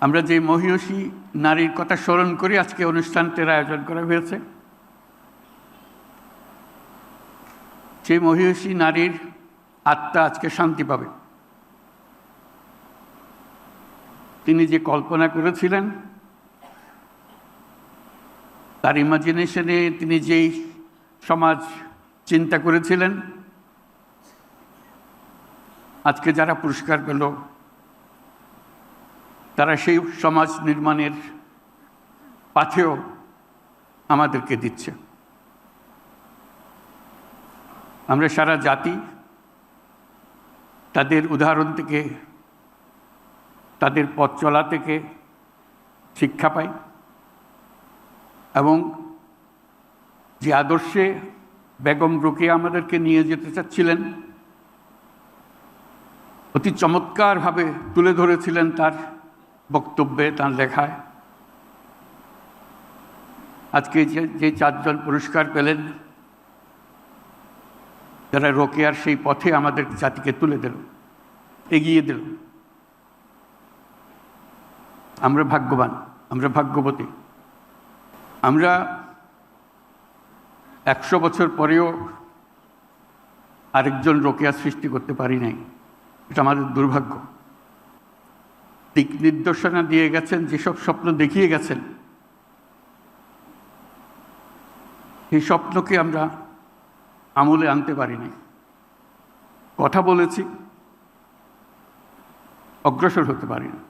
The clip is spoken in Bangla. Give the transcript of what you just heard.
আমরা যে মহিষী নারীর কথা স্মরণ করি, আজকে অনুষ্ঠানটির আয়োজন করা হয়েছে। সেই মহিষী নারীর আত্মা আজকে শান্তি পাবে। তিনি যে কল্পনা করেছিলেন, তার ইমাজিনেশনে তিনি যেই সমাজ চিন্তা করেছিলেন, আজকে যারা পুরস্কার পেল তারা সেই সমাজ নির্মাণের পাথেও আমাদেরকে দিচ্ছে। আমরা সারা জাতি তাদের উদাহরণ থেকে, তাদের পথ চলা থেকে শিক্ষা পাই এবং যে আদর্শে বেগম রোকেয়া আমাদেরকে নিয়ে যেতে চাচ্ছিলেন, অতি চমৎকারভাবে তুলে ধরেছিলেন তার বক্তব্যে তার লেখায়। আজকে যে যে চারজন পুরস্কার পেলেন, যারা রোকেয়ার সেই পথে আমাদের জাতিকে তুলে দিল, এগিয়ে দিল। আমরা ভাগ্যবান, আমরা ভাগ্যবতী। আমরা একশো বছর পরেও আরেকজন রোকেয়া সৃষ্টি করতে পারি নাই। এটা আমাদের দুর্ভাগ্য। দিক নির্দেশনা দিয়ে গেছেন, যেসব স্বপ্ন দেখিয়ে গেছেন। সেই স্বপ্নকে আমরা আমলে আনতে পারিনি কথা বলেছি, অগ্রসর হতে পারি না।